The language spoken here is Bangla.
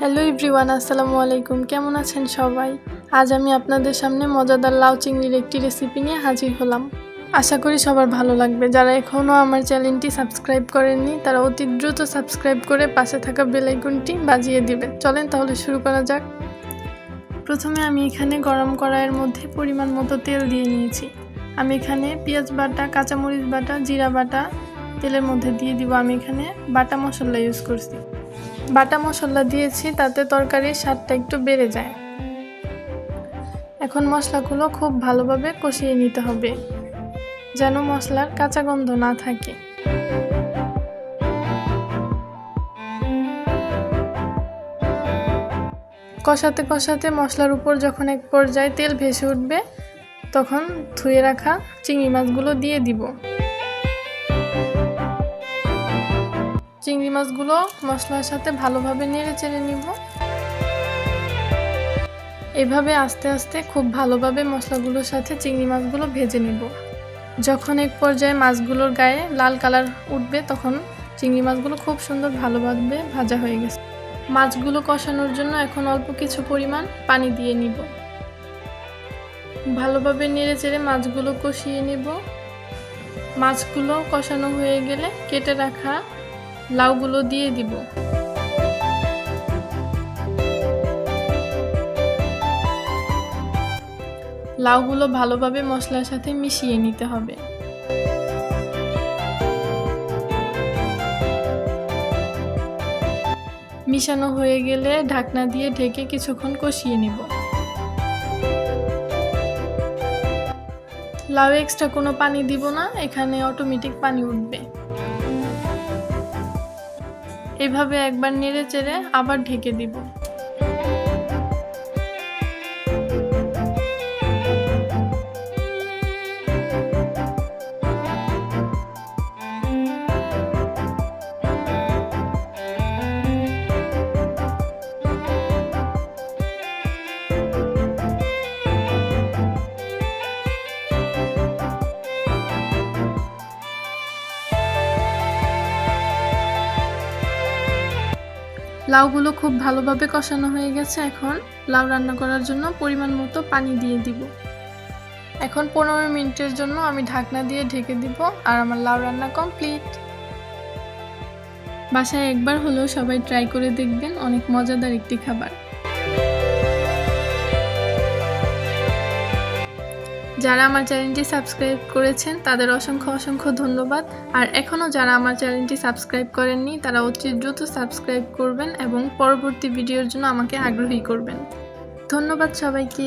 হ্যালো এভরিওয়ান আসসালামু আলাইকুম। কেমন আছেন সবাই? আজ আমি আপনাদের সামনে মজাদার লাউ চিংড়ির একটি রেসিপি নিয়ে হাজির হলাম। আশা করি সবার ভালো লাগবে। যারা এখনও আমার চ্যানেলটি সাবস্ক্রাইব করেননি, তারা অতি দ্রুত সাবস্ক্রাইব করে পাশে থাকা বেলাইকনটি বাজিয়ে দিবেন। চলেন তাহলে শুরু করা যাক। প্রথমে আমি এখানে গরম কড়াইয়ের মধ্যে পরিমাণ মতো তেল দিয়ে নিয়েছি। আমি এখানে পেঁয়াজ বাটা, কাঁচামরিচ বাটা, জিরা বাটা তেলের মধ্যে দিয়ে দিব। আমি এখানে বাটা মশলা ইউজ করছি। বাটা মশলা দিয়েছি, তাতে তরকারির স্বাদটা একটু বেড়ে যায়। এখন মশলাগুলো খুব ভালোভাবে কষিয়ে নিতে হবে, যেন মশলার কাঁচা গন্ধ না থাকে। কষাতে কষাতে মশলার উপর যখন এক পর্যায়ে তেল ভেসে উঠবে, তখন ধুয়ে রাখা চিংড়ি মাছগুলো দিয়ে দিব। চিংড়ি মাছগুলো মশলার সাথে ভালোভাবে নেড়ে চেড়ে নিব। এভাবে আস্তে আস্তে খুব ভালোভাবে মশলাগুলোর সাথে চিংড়ি মাছগুলো ভেজে নিব। যখন এক পর্যায়ে মাছগুলোর গায়ে লাল কালার উঠবে, তখন চিংড়ি মাছগুলো খুব সুন্দর ভালোভাবে ভাজা হয়ে গেছে। মাছগুলো কষানোর জন্য এখন অল্প কিছু পরিমাণ পানি দিয়ে নিব। ভালোভাবে নেড়ে চেড়ে মাছগুলো কষিয়ে নিব। মাছগুলো কষানো হয়ে গেলে কেটে রাখা লাউগুলো দিয়ে দিব। লাউগুলো ভালোভাবে মশলার সাথে মিশিয়ে নিতে হবে। মিশানো হয়ে গেলে ঢাকনা দিয়ে ঢেকে কিছুক্ষণ কষিয়ে নিব। লাউ এক্সট্রা কোনো পানি দিব না, এখানে অটোমেটিক পানি উঠবে। এভাবে একবার নেড়ে চেড়ে আবার ঢেকে দিব। লাউগুলো খুব ভালোভাবে কষানো হয়ে গেছে এখন। লাউ রান্না করার জন্য পরিমাণ মতো পানি দিয়ে দিব। এখন পনেরো মিনিটের জন্য আমি ঢাকনা দিয়ে ঢেকে দিব আর আমার লাউ রান্না কমপ্লিট। বাসায় একবার হলেও সবাই ট্রাই করে দেখবেন, অনেক মজাদার একটি খাবার। যারা আমার চ্যানেলটি সাবস্ক্রাইব করেছেন, তাদের অসংখ্য অসংখ্য ধন্যবাদ। আর এখনও যারা আমার চ্যানেলটি সাবস্ক্রাইব করেননি, তারা অতি দ্রুত সাবস্ক্রাইব করবেন এবং পরবর্তী ভিডিওর জন্য আমাকে আগ্রহী করবেন। ধন্যবাদ সবাইকে।